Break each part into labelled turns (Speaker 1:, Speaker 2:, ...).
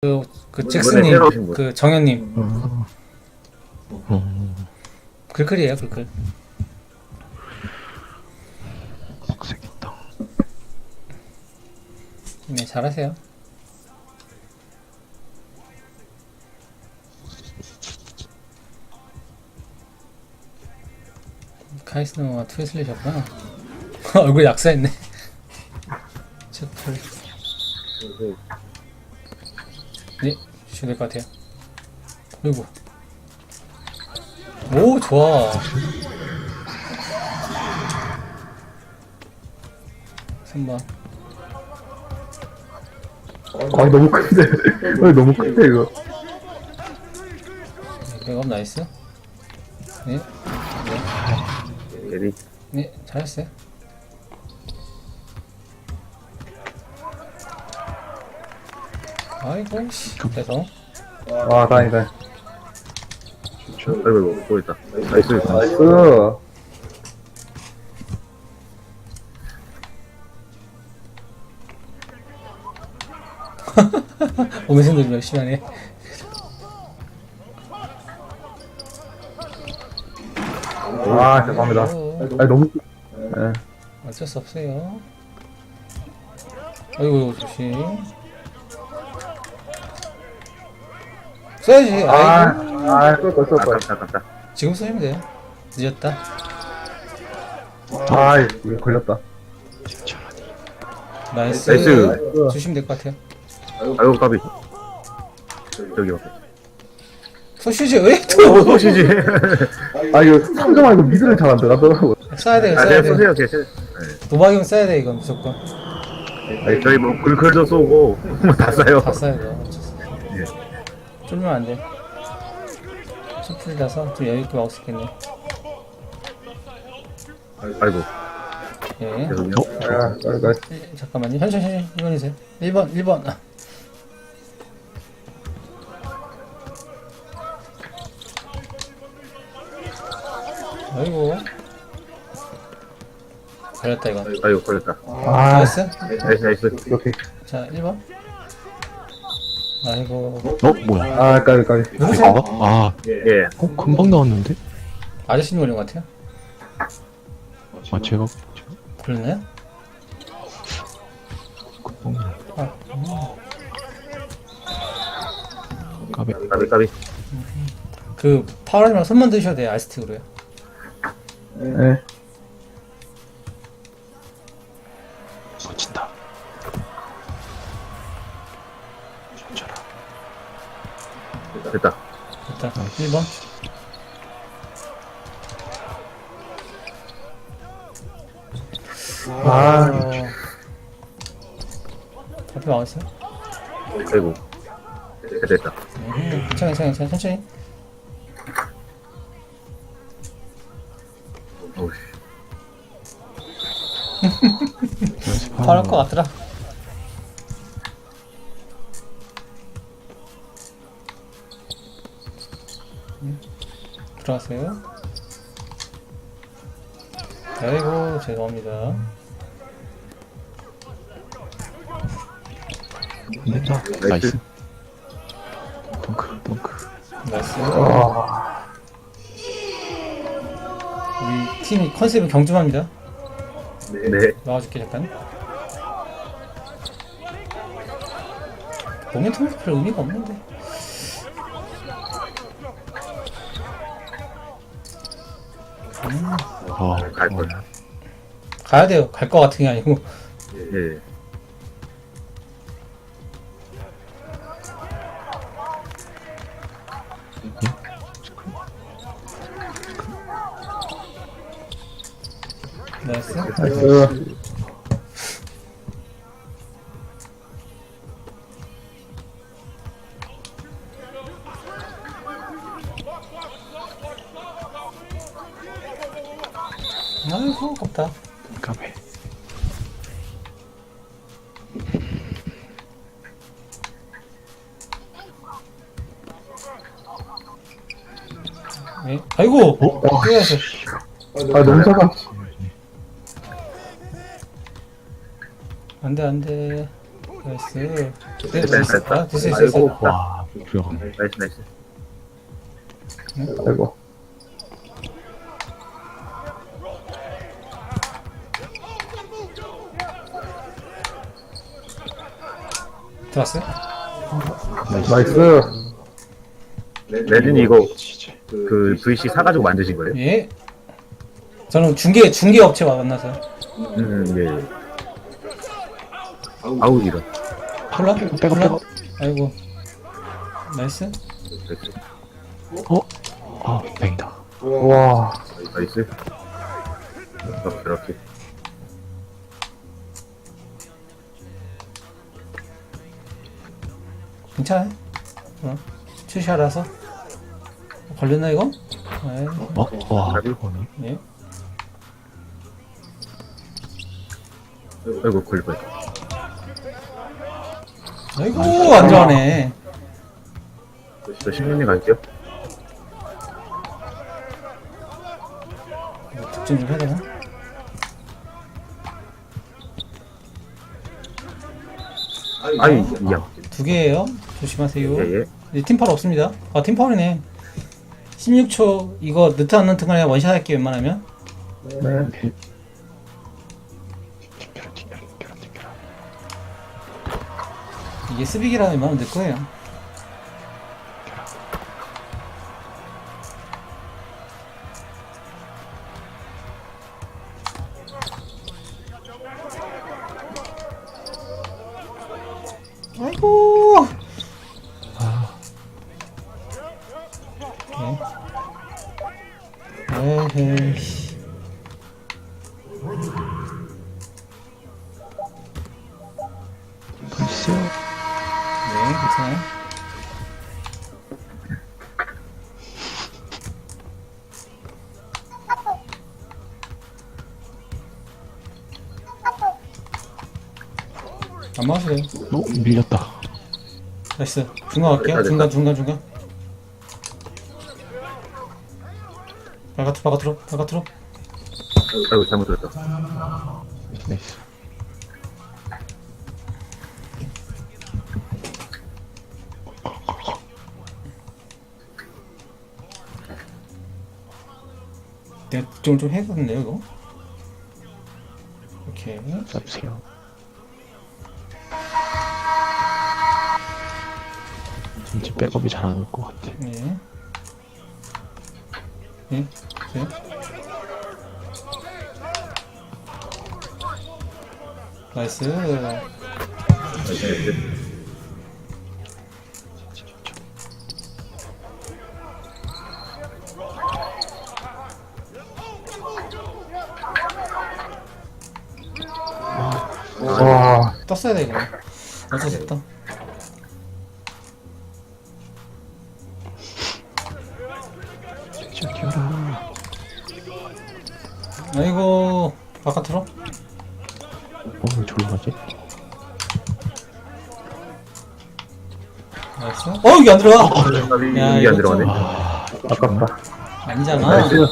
Speaker 1: 그, 그 잭스님,
Speaker 2: 새로.
Speaker 1: 그 정현님,
Speaker 3: 어. 어.
Speaker 1: 글클이에요, 글클.
Speaker 3: 빡세겠다.
Speaker 1: 네, 잘하세요. 카이스노가 트위슬리셨구나. 얼굴 약사했네. 체크. 네, 주셔야 될것 같아요. 그리고. 오, 좋아. 3번.
Speaker 4: 아 너무 큰데 아, 너무 큰데 이거
Speaker 1: 백업 나이스. 네,
Speaker 2: 예리.
Speaker 1: 네, 잘했어요. 아이고, 씨. 죄송.
Speaker 4: 아 다행이다
Speaker 2: 아이고, 아이고, 또 있다. 나이스.
Speaker 4: 나이스
Speaker 1: 오면생들 열심히 하네.
Speaker 4: 아 죄송합니다
Speaker 1: 오,
Speaker 4: 아 너무 예.
Speaker 1: 어쩔 수 없어요. 아이고, 조심. 써야지.
Speaker 4: 아,
Speaker 1: 아이고.
Speaker 4: 아, 쏠걸, 쏠걸.
Speaker 2: 아깝다, 아깝다.
Speaker 1: 지금 쏘면 돼요. 늦었다.
Speaker 4: 아, 이거 걸렸다.
Speaker 1: 나이스.
Speaker 2: 나이스.
Speaker 1: 주시면 될 것 같아요.
Speaker 2: 아이고, 까비. 저기 밖에.
Speaker 1: 소슈즈, 왜?
Speaker 2: 오, 소시지.
Speaker 4: 아, 이거 3점 말고 미드를 잘 안 들어가더라고.
Speaker 1: 써야 돼요,
Speaker 2: 아,
Speaker 1: 써야
Speaker 2: 그냥
Speaker 1: 돼요.
Speaker 2: 쓰세요, 계세요.
Speaker 1: 도박이면 써야 돼, 이건 무조건.
Speaker 2: 네. 저희 뭐, 글글도 쏘고, 뭐다 쏴요.
Speaker 1: 다 써야 돼. 쫄면 안 돼. 슈플이라서 좀 여유있게 먹을 수 있겠네.
Speaker 2: 아이고,
Speaker 1: 예.
Speaker 2: 죄송해요.
Speaker 4: 아, 그러니까
Speaker 1: 예, 잠깐만요. 현실, 현실, 1번이세요. 1번, 1번. 아이고. 걸렸다, 이건.
Speaker 2: 아이고, 걸렸다.
Speaker 4: 아,
Speaker 1: 나이스?
Speaker 2: 나이스, 나이스.
Speaker 4: 이렇게.
Speaker 1: 자, 1번. 아이고.
Speaker 3: 어 뭐야?
Speaker 4: 아, 까비, 까비.
Speaker 1: 누구세요?
Speaker 3: 아, 아,
Speaker 2: 예.
Speaker 3: 어 금방 나왔는데?
Speaker 1: 아저씨님 것 같아요?
Speaker 3: 아 제가
Speaker 1: 걸렸나요?
Speaker 3: 금방 나.
Speaker 1: 아, 음.
Speaker 3: 까베.
Speaker 2: 까비, 까비.
Speaker 1: 그, 파워라님랑 손만 드셔도 돼요, 아이스틱으로요.
Speaker 4: 예.
Speaker 1: 1번.
Speaker 4: 아,
Speaker 1: 앞에 막았어요?
Speaker 2: 아이고. 됐다.
Speaker 1: 음, 괜찮아, 괜찮아, 괜찮아. 천천히.
Speaker 2: 어우,
Speaker 1: 것 같더라. 들어가세요. 아이고, 죄송합니다.
Speaker 3: 됐다. 나이스. 덩크, 덩크.
Speaker 1: 나이스.
Speaker 4: 아,
Speaker 1: 우리 팀이 컨셉은 경주합니다.
Speaker 2: 네.
Speaker 1: 나와줄게, 잠깐. 모멘텀이 별 의미가 없는데.
Speaker 3: 아,
Speaker 2: 갈 걸.
Speaker 3: 어,
Speaker 1: 가야 돼요. 갈 것 같은 게 아니고.
Speaker 2: 예.
Speaker 1: 나이스.
Speaker 4: 나이스.
Speaker 1: 아이고, 네. 아이고! 어? 뛰어야죠.
Speaker 4: 아, 너무 작아.
Speaker 1: 안 돼, 안 돼. 나이스. 네,
Speaker 2: 됐다,
Speaker 1: 됐어.
Speaker 2: 됐다.
Speaker 1: 아, 됐어, 됐어.
Speaker 2: 아이고.
Speaker 3: 와 불려가네
Speaker 2: 나이스 나이스
Speaker 4: 아이고.
Speaker 1: 들어왔어요?
Speaker 4: 나이스.
Speaker 2: 레드니 이거
Speaker 3: 진짜
Speaker 2: 그 VC 사가지고 만드신 거예요?
Speaker 1: 예. 저는 중개, 중개 업체와 만나서.
Speaker 2: 음, 예. 아우 이런.
Speaker 1: 콜라?
Speaker 3: 백업
Speaker 1: 콜라?
Speaker 3: 백업
Speaker 1: 아이고. 나이스.
Speaker 3: 어? 아 뱅이다
Speaker 4: 와.
Speaker 2: 나이스. 이렇게 이렇게.
Speaker 1: 괜찮아요. 어. 출시하라서. 걸렸나, 이거? 네.
Speaker 3: 어? 와
Speaker 1: 예.
Speaker 2: 아이고 걸릴 뻔.
Speaker 1: 아이고, 안 좋아하네.
Speaker 2: 저 신문님 갈게요.
Speaker 1: 득점 좀 해야 되나?
Speaker 2: 아니 이야.
Speaker 1: 두 개예요. 조심하세요.
Speaker 2: 예예.
Speaker 1: 네, 팀파울 없습니다. 아, 팀파울이네. 16초, 이거 늦지 않는 등간에 원샷 할게요, 웬만하면.
Speaker 4: 네.
Speaker 3: ting겨라 ting겨라 ting겨라 ting겨라
Speaker 1: 이게 스빅이라 웬만하면 늘 거예요.
Speaker 3: 밀렸다
Speaker 1: 나이스. 중간 갈게요.
Speaker 2: 됐다,
Speaker 1: 중간, 중간, 중간. 바깥으로, 바깥으로, 바깥으로.
Speaker 2: 아이고 잘못 들었다.
Speaker 3: 나이스
Speaker 1: 내가 좀, 좀 해야겠네요, 이거. 오케이.
Speaker 3: 쏴주세요 백업이 잘 안 올 것 같아
Speaker 1: 네. 네, 네. 나이스.
Speaker 4: 와.
Speaker 1: 떴어야 돼, 이거. 어쩔 수 없다. 바깥으로.
Speaker 3: 어? 왜 저리로 가지?
Speaker 1: 나이스. 어, 이게 안 들어가! 야,
Speaker 2: 이게 안
Speaker 1: 이거
Speaker 2: 들어가네.
Speaker 3: 아
Speaker 4: 아깝다.
Speaker 1: 아니잖아.
Speaker 4: 나이스.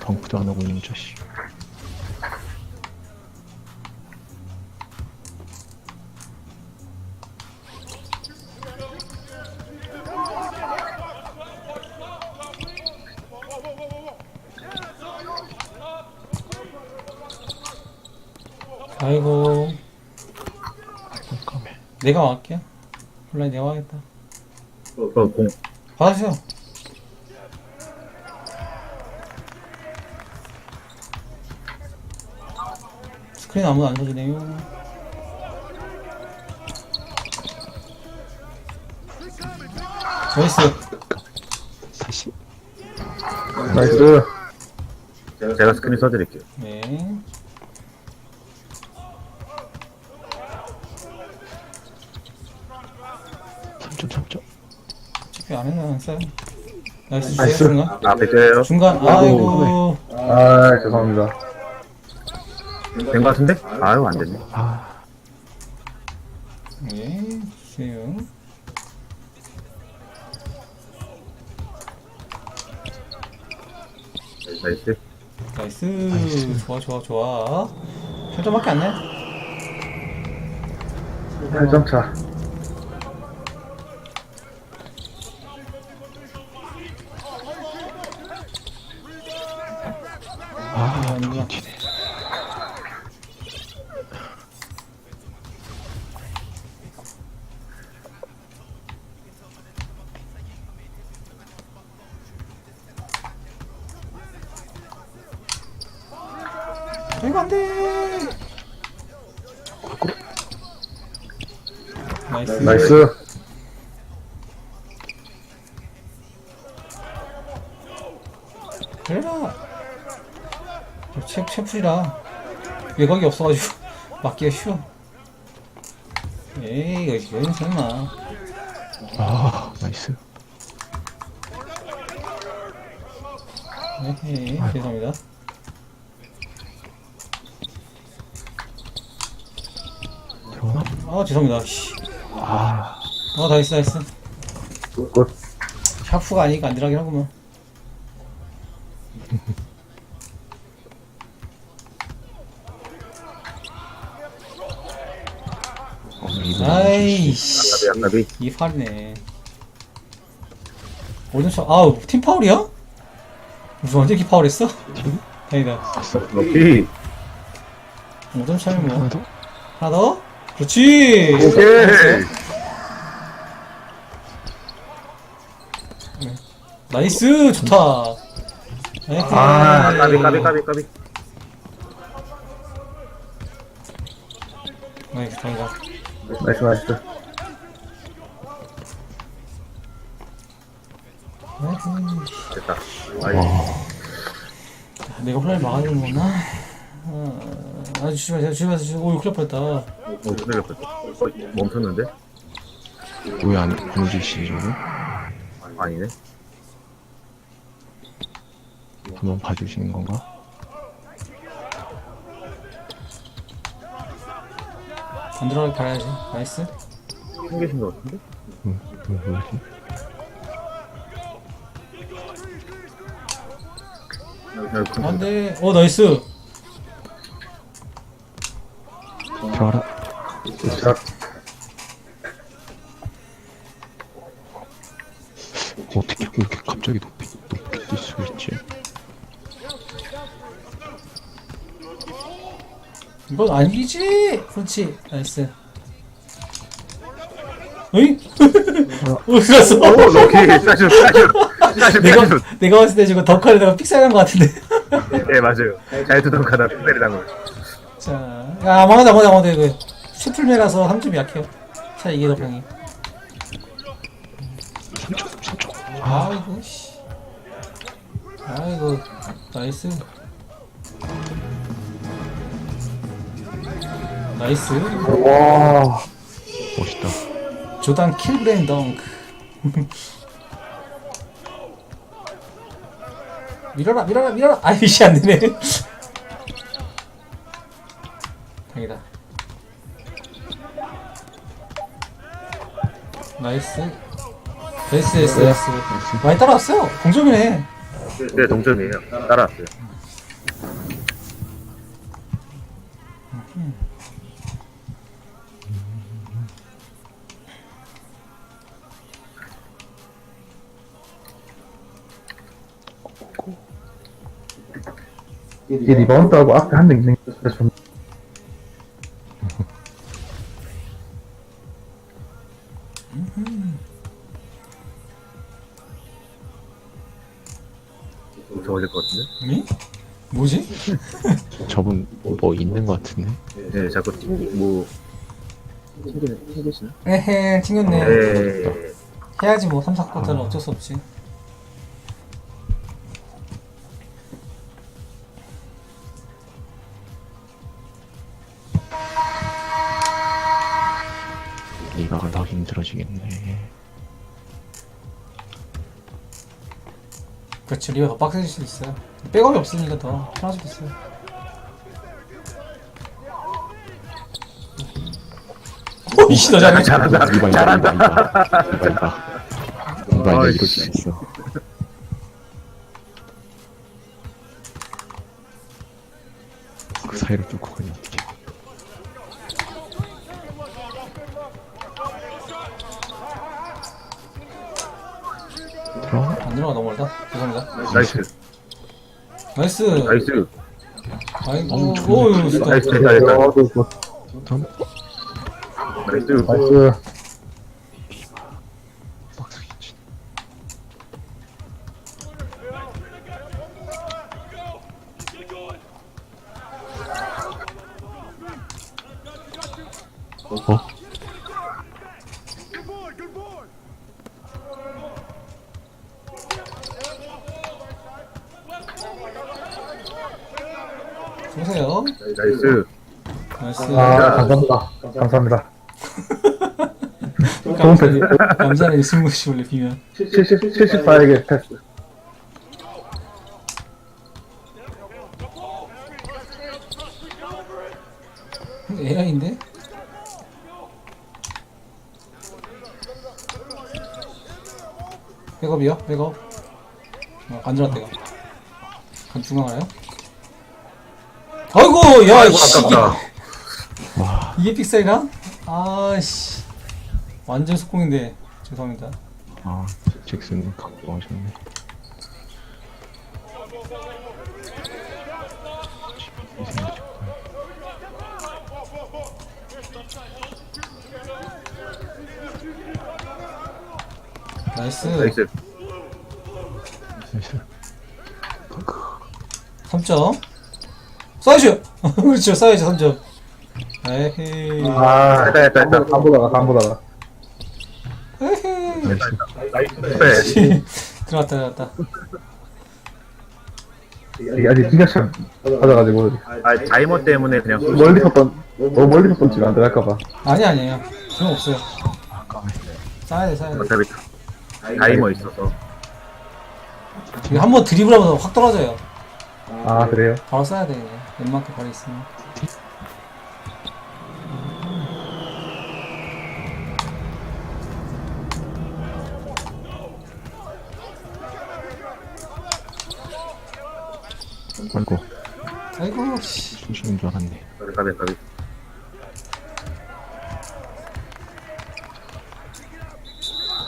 Speaker 3: 덩크도 안 하고 있는 자식
Speaker 1: 내가 막을게요. 온라인 내가 하겠다.
Speaker 2: 어, 공.
Speaker 1: 받아주세요. 스크린 아무도 안 써주네요. 나이스.
Speaker 3: 다시
Speaker 4: 나이스.
Speaker 2: 제가 스크린 써드릴게요.
Speaker 1: 네.
Speaker 3: 삼점삼점
Speaker 1: 어차피 안안 써요. 나이스 주세요,
Speaker 4: 나이스.
Speaker 1: 중간.
Speaker 2: 아 백조예요.
Speaker 1: 중간, 아이고.
Speaker 4: 아, 죄송합니다.
Speaker 2: 된 거 같은데? 아유 안 됐네.
Speaker 3: 아
Speaker 1: 네, 주세요.
Speaker 2: 나이스.
Speaker 1: 나이스. 좋아, 좋아, 좋아. 3점밖에 안 내?
Speaker 4: 8점 차.
Speaker 3: 아,
Speaker 1: 아니구나.
Speaker 3: 튀네.
Speaker 1: 이거 안 돼. 나이스.
Speaker 4: 나이스.
Speaker 1: 체, 체풀이라 외곽이 없어가지고 맞기가 쉬워. 에이, 이거 이거 설마.
Speaker 3: 아, 나이스.
Speaker 1: 에헤이, 죄송합니다.
Speaker 3: 들어오나?
Speaker 1: 아, 죄송합니다. 씨.
Speaker 3: 아,
Speaker 1: 아, 나이스, 나이스.
Speaker 4: 굿.
Speaker 1: 샤프가 아니니까 안 들어가긴 하구만.
Speaker 3: 오늘 이분
Speaker 1: 아이씨.
Speaker 2: 아까비 아까비
Speaker 1: 이 팔이네. 차, 아우, 팀 파울이야? 무슨 언제 이렇게 파울했어? 다행이다.
Speaker 2: 오케이
Speaker 1: 오전 차면 뭐.
Speaker 3: 하나 더?
Speaker 1: 하나 더? 그렇지!
Speaker 2: 오케이
Speaker 1: 나이스! 좋다! 에헤이.
Speaker 2: 아 까비 까비 까비 까비
Speaker 1: 나이스, 다행이다.
Speaker 4: 나이스, 나이스.
Speaker 2: 됐다 아이
Speaker 3: 와,
Speaker 1: 내가 막아야 되는 거나? 아, 아, 조심하세요, 조심하세요. 오, 큰일 날 뻔했다.
Speaker 2: 오 큰일 어, 멈췄는데?
Speaker 3: 왜안 안 움직이시지, 저거?
Speaker 2: 아니네
Speaker 3: 한번 봐주시는 건가?
Speaker 1: 안 들어가게 가야지. 나이스.
Speaker 2: 생기신 것 같은데?
Speaker 3: 응?
Speaker 2: 야, 그-
Speaker 1: 안 돼. 어, 나이스.
Speaker 3: 들어가라.
Speaker 4: 자,
Speaker 3: 어떻게 이렇게 갑자기 높이, 높게 뛸 수 있지?
Speaker 1: 이건 아니지! 그렇지. 나이스. 어이? 어디 갔어?
Speaker 2: 오 오케이 사실 사실 사실
Speaker 1: 내가,
Speaker 2: 사실
Speaker 1: 내가 봤을 때 지금 덕화를 내가 픽사한 것 같은데.
Speaker 2: 예 맞아요 잘 두던 가다 핑계를 당을
Speaker 1: 자, 야, 망하다, 망하다, 망하다, 이거. 슈플매라서 3점 약해요. 자, 이게.
Speaker 3: 3초, 3초.
Speaker 1: 아이고, 씨. 아이고, 나이스. 나이스.
Speaker 4: 와.
Speaker 3: 멋있다.
Speaker 1: 조단 킬브레인 덩크. 밀어라, 밀어라, 밀어라. 아이씨, 안 되네. 다행이다. 나이스. 나이스, 나이스, 나이스. 많이 따라왔어요. 공점이네.
Speaker 2: 네 동점이에요 따라왔어요
Speaker 4: 이 리바운드하고 앞에 한 명 있는 게 진짜 좋네.
Speaker 2: 좋아질 것 같은데?
Speaker 1: 응? 뭐지?
Speaker 3: 저분 뭐 있는 것 같은데?
Speaker 2: 네 자꾸 튕기 뭐 튕기는 튕기시나?
Speaker 1: 에헤, 튕겼네.
Speaker 2: 네
Speaker 1: 해야지 뭐, 3, 4쿼터는 어쩔 수 없지.
Speaker 3: 더 힘들어지겠네.
Speaker 1: 그렇죠. 리가 더 빡세질 수도 있어요. 백업이 없으니까 더 편할 수도 있어요. 오, 이씨, 너 잘해.
Speaker 2: 잘한다
Speaker 3: 리바. 리바, 리바. 리바, 이제
Speaker 2: 어이씨.
Speaker 3: 이럴 수 있어. 그 사이로 뚫고 그냥 어떻게. 들어가
Speaker 1: 안 들어가 너무 멀다. 죄송합니다.
Speaker 2: 나이스.
Speaker 1: 나이스.
Speaker 2: 나이스.
Speaker 1: 아이고,
Speaker 3: 어우,
Speaker 1: 오,
Speaker 3: 좋네.
Speaker 1: 좋다.
Speaker 2: 나이스. 됐다, 됐다. 나이스.
Speaker 4: 나이스. 감사합니다. 감사합니다.
Speaker 1: 감사히, 감사히 승부시 원래 비면.
Speaker 4: 70, 74에게 패스.
Speaker 1: AI인데? 백업이요? 백업. 어, 안 들어왔대요. 간 중앙 알아요? 아이고, 야,
Speaker 2: 아이고,
Speaker 1: 씨.
Speaker 2: 아깝다.
Speaker 1: 이게 픽셀이랑? 아씨. 완전 속공인데. 죄송합니다.
Speaker 3: 아 잭슨 갖고 좋다.
Speaker 1: 나이스.
Speaker 2: 나이스.
Speaker 3: 나이스
Speaker 1: 3점. 쏴야죠! 그렇죠, 쏴야죠, 3점. 에헤이.
Speaker 4: 아,
Speaker 2: 됐다, 됐다, 됐다.
Speaker 4: 안 보다가, 안 보다가.
Speaker 1: 에헤이.
Speaker 3: 나이스
Speaker 2: 네.
Speaker 1: 들어갔다, 들어갔다.
Speaker 4: 이게 아직 기가차 맞아가지고,
Speaker 2: 아, 자이머 때문에 그냥
Speaker 4: 멀리서 던, 너무 멀리서 던지면 안 들어갈까봐.
Speaker 1: 아니, 아니에요. 그런 거 없어요.
Speaker 3: 아까워
Speaker 1: 쏴야 돼, 쏴야 돼.
Speaker 2: 어차피 자이머 있어서.
Speaker 1: 이거 한번 드리블하면 확 떨어져요.
Speaker 4: 아, 그래요?
Speaker 1: 바로 쏴야 돼, 그냥. 웬만큼 바로 있으면.
Speaker 3: 아이고
Speaker 1: 아이고, 씨.
Speaker 3: 순식인 줄 알았네
Speaker 2: 가비, 가비.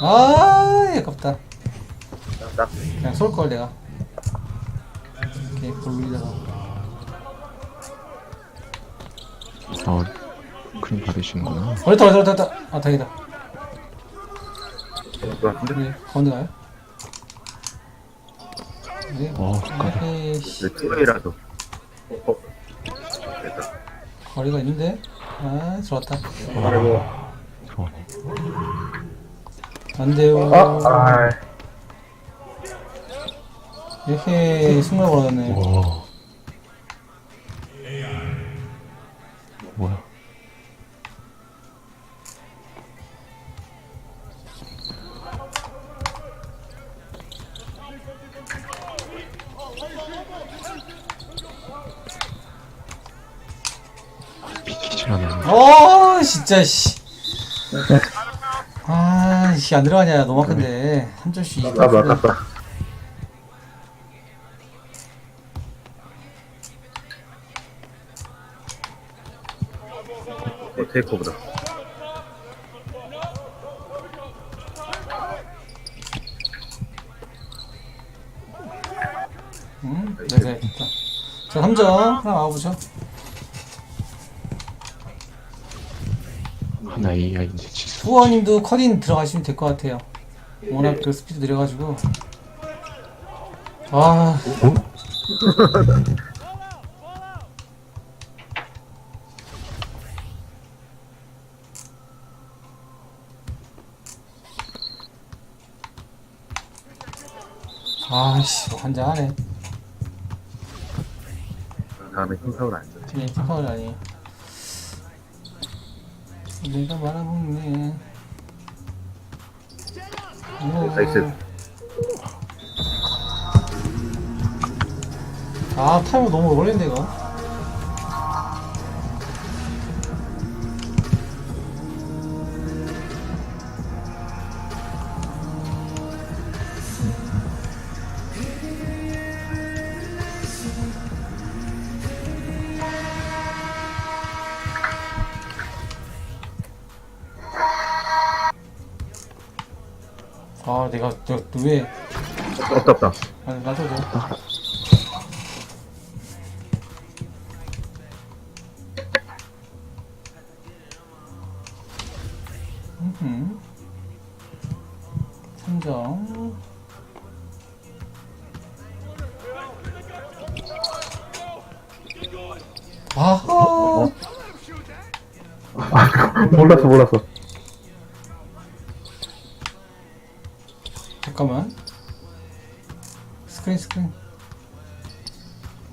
Speaker 1: 아, 아깝다.
Speaker 2: 딱.
Speaker 1: 그냥 쏠걸, 내가. 이렇게 볼리다가.
Speaker 3: 아 크림 받으시는구나
Speaker 1: 걸렸다, 걸렸다, 걸렸다. 아, 다행이다.
Speaker 2: 좋아, 근데
Speaker 1: 네, 가운데 가요? 네.
Speaker 3: 어
Speaker 1: 에헤이, 씨.
Speaker 2: 내 투웨이라서. 어, 됐다.
Speaker 1: 거리가 있는데? 아, 들어왔다.
Speaker 4: 아이고.
Speaker 3: 들어오네
Speaker 1: 안 돼요.
Speaker 4: 아, 아,
Speaker 1: 에헤이, 걸어졌네.
Speaker 3: 와
Speaker 1: 진짜, 씨. 아, 씨, 안 들어가냐. 너무 아픈데. 한 점씩.
Speaker 2: 아깝다, 아깝다. 어, 테이크오브다.
Speaker 1: 음, 네네. 자, 자 3점. 하나 나와보죠.
Speaker 3: 나 AI인데 지수
Speaker 1: 후원님도 커딘 들어가시면 될 것 같아요. 워낙 그 스피드 느려가지고. 아, 아씨, 환장하네.
Speaker 2: 다음에 킹타운 안 돼.
Speaker 1: 뒤에 팀파울 아니에요. 내가 말아먹네. 오.
Speaker 2: 나이스.
Speaker 1: 아, 타이머 너무 걸리는데, 이거. 왜
Speaker 2: 없다 없다
Speaker 1: 아니. 음흠. 3점. 아하.
Speaker 4: 몰랐어 몰랐어
Speaker 1: 잠깐만. 스크린 스크린.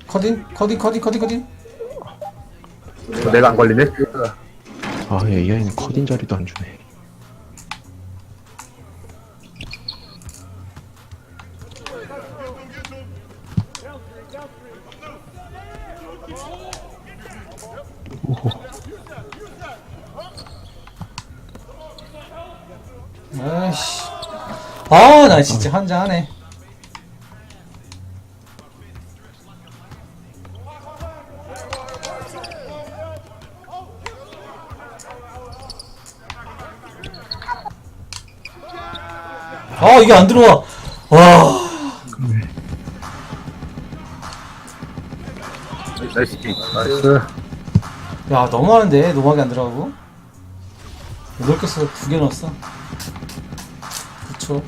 Speaker 1: 커딘 커딘 커딘 커딘 커딘.
Speaker 2: 내가 안 걸리네
Speaker 3: 아 AI는 커딘 자리도 안 주네
Speaker 1: 진짜 한장하네. 아, 이게 안 들어와. 와.
Speaker 2: 나이스
Speaker 4: 나이스
Speaker 1: 야, 너무하는데, 노막이 안 들어가고. 8개 써서 2개 넣었어. 그쵸.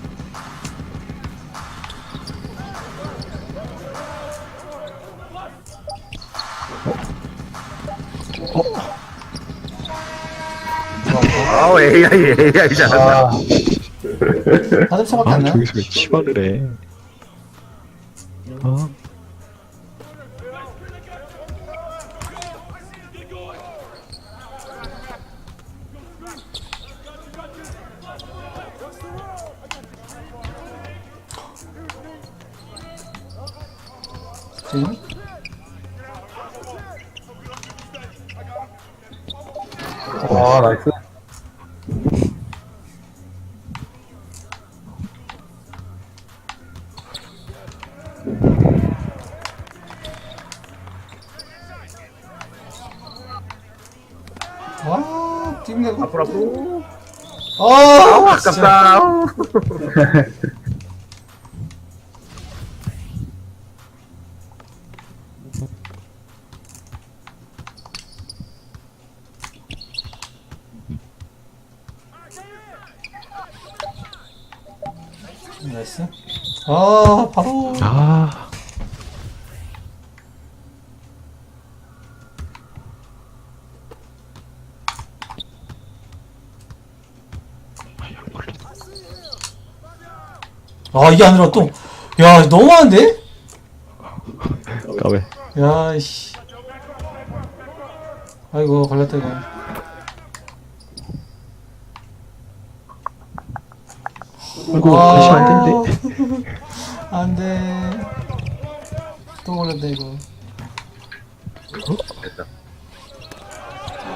Speaker 2: 아우 AI AI 잘한다
Speaker 4: 아.
Speaker 1: 다들 차밖에 아안 나?
Speaker 3: 저기서 왜 치발을 해. 아,
Speaker 1: 지금?
Speaker 4: 아, 나이스
Speaker 1: 와, 띵내고.
Speaker 2: 앞으로 앞으로
Speaker 1: 아, 진짜.
Speaker 2: 아깝다 아우.
Speaker 1: 나이스. 아, 바로.
Speaker 3: 아 아이, 안 걸린다.
Speaker 1: 아, 이게 안 들어, 또. 야, 너무한데?
Speaker 3: 까왜
Speaker 1: 야, 씨. 아이고, 걸렸다, 이거.
Speaker 3: 아이고 다시 안 된대
Speaker 1: 안 돼. 또 걸렸다, 이거.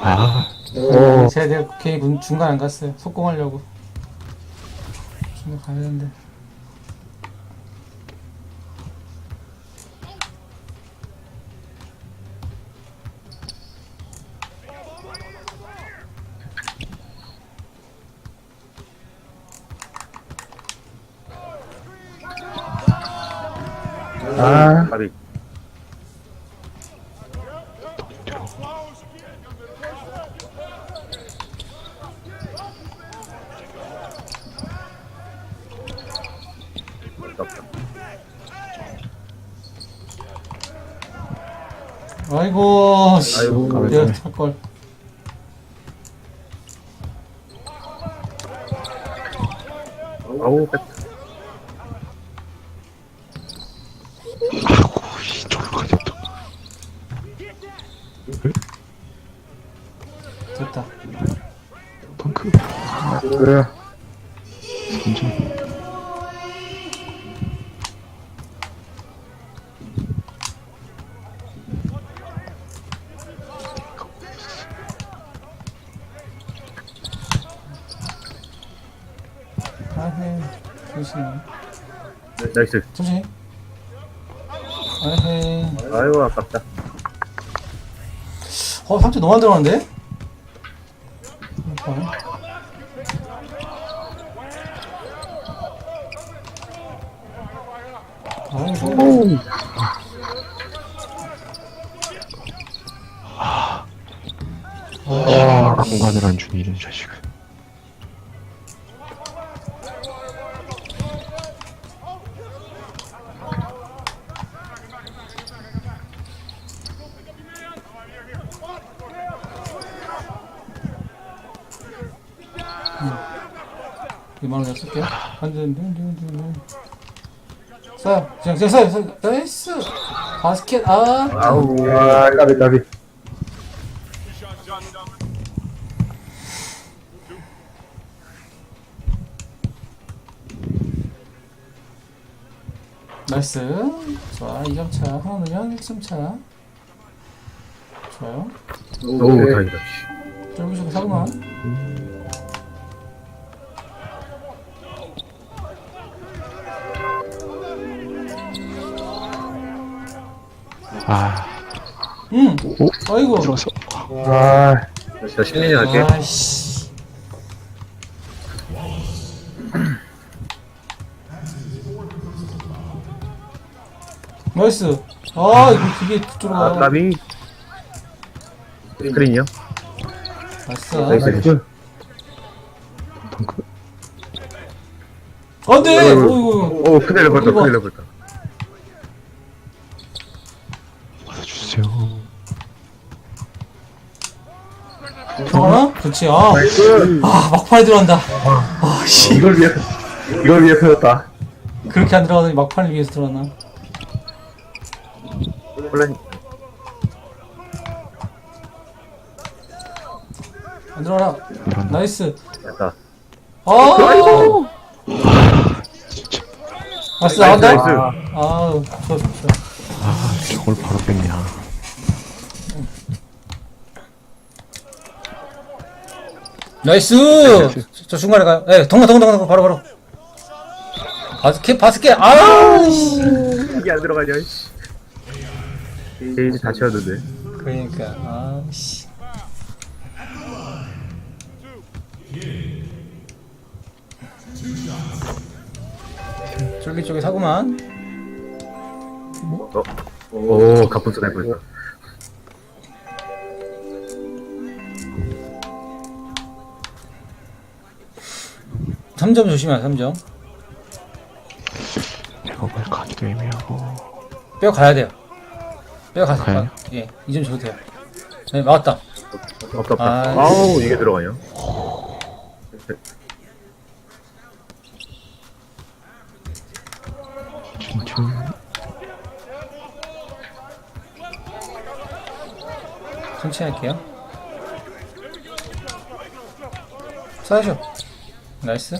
Speaker 3: 아
Speaker 4: 오.
Speaker 1: 제가 내가 괜히 군- 중간 안 갔어요. 속공하려고. 중간 가야 되는데.
Speaker 4: 아
Speaker 2: 아깝다
Speaker 1: 아이고, 씨.
Speaker 2: 아이고
Speaker 1: 내가 할걸.
Speaker 2: 아우 뺐다
Speaker 4: 그래
Speaker 1: 아, 해. 조심.
Speaker 2: 네, 나이스
Speaker 1: 천천히. 아헤.
Speaker 2: 아이고 아깝다
Speaker 1: 어, 3점 너무 안 들어갔는데? 잠깐만. 아이고.
Speaker 3: 아, 공간을 안 주니 이런 자식을.
Speaker 1: 이만 원 쓸게요. 안 돼, 안 돼, 안 돼, 안 돼, 안 돼. 쏴요. 그냥, 그냥 쏴요, 쏴요. 나이스! 바스켓, 아.
Speaker 2: 아우
Speaker 4: 아, 까비, 까비.
Speaker 1: 나이스. 좋아, 2점 차. 하나 넣으면 1점 차. 좋아요.
Speaker 2: 오 다행이다
Speaker 1: 쫄비쇼 사구만.
Speaker 3: 아,
Speaker 1: 응! 아이고.
Speaker 3: 들어서.
Speaker 4: 아,
Speaker 2: 자 신인이 할게
Speaker 1: 아이씨. 나이스. 아, 이거 되게
Speaker 2: 아
Speaker 1: 들어가.
Speaker 2: 까비 스크린이요?
Speaker 1: 나이스.
Speaker 2: 나이스.
Speaker 4: 나이스.
Speaker 3: 덩크.
Speaker 1: 안 돼!
Speaker 2: 어이구.
Speaker 1: 어이구.
Speaker 2: 오 큰일 날 뻔했다
Speaker 1: 이거.
Speaker 2: 큰일 날 뻔했다
Speaker 3: 받아주세요.
Speaker 1: 들어가나? 그렇지. 아,
Speaker 4: 나이스.
Speaker 1: 아 막판에 들어간다. 아, 씨.
Speaker 4: 이걸 위해, 이걸 위해서였다.
Speaker 1: 그렇게 안 들어가더니 막판을 위해서 들어갔나?
Speaker 2: 혼란
Speaker 1: 안.
Speaker 3: 들어간다.
Speaker 1: 나이스.
Speaker 2: 됐다
Speaker 1: 아!
Speaker 2: 아이고
Speaker 1: 나이스, 나간다?
Speaker 2: 나이스.
Speaker 1: 아, 좋아, 좋아, 좋아.
Speaker 3: 아, 저걸 바로 뺐냐.
Speaker 1: 나이스! 저, 저 중간에 가요. 예, 동간, 동간, 동간, 바로, 바로. 바스켓, 바스켓, 아우! 씨.
Speaker 2: 이게 안 들어가냐 씨 게이지 다 채웠는데
Speaker 1: 그러니까, 아우, 씨. 쫄깃 쪽에 사구만.
Speaker 2: 어? 오 소리 할 뻔했다
Speaker 1: 3점 조심해, 3점.
Speaker 3: 내가 뭘 가기도 애매하고.
Speaker 1: 빼어 가야 돼요. 빼어 가서
Speaker 3: 가요?
Speaker 1: 가. 예, 2점 줘도 돼요. 네, 막았다.
Speaker 2: 없다 없다
Speaker 1: 아,
Speaker 2: 아우 이게 들어가냐
Speaker 3: 진짜.
Speaker 1: 천천히 할게요. 쏴야죠. 나이스.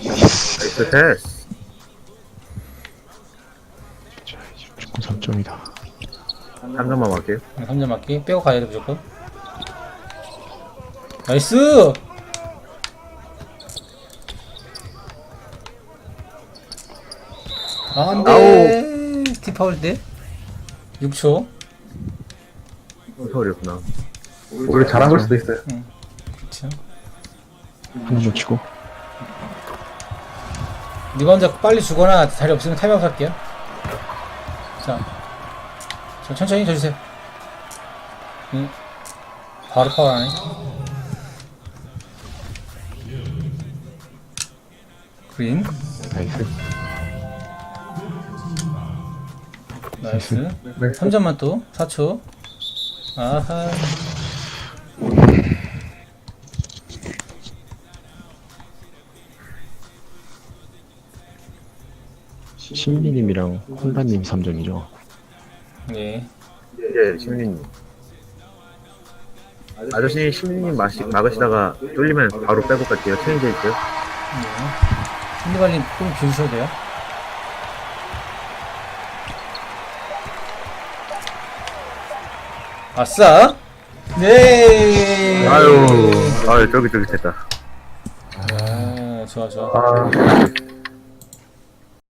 Speaker 2: 나이스 패스
Speaker 3: 진짜 무조건 3점이다.
Speaker 2: 3점만 할게요
Speaker 1: 3점 맞기. 빼고 가야 돼, 무조건. 나이스! 아, 안 돼. 디파울 때. 6초.
Speaker 2: 서울이었구나
Speaker 4: 우리 잘한 걸 수도 있어요.
Speaker 1: 그쵸.
Speaker 3: 하나 놓치고.
Speaker 1: 네가 혼자 빨리 주거나 자리 없으면 타임아웃 할게요. 자, 자 천천히 쳐주세요. 응. 바로 파워하네. 그린,
Speaker 3: 나이스.
Speaker 1: 나이스.
Speaker 4: 네.
Speaker 1: 3점만 또, 4초. 아하.
Speaker 3: 신비님이랑 혼란님 3점이죠.
Speaker 1: 예.
Speaker 2: 이제 심리님 아저씨 심리님 마시, 막으시다가 뚫리면 바로 빼고 갈게요 체인지
Speaker 1: 예. 핸드발님 좀 비우셔도 돼요. 아싸! 네!
Speaker 2: 아유 아유 저기 저기 됐다
Speaker 1: 아, 좋아, 좋아.
Speaker 4: 아,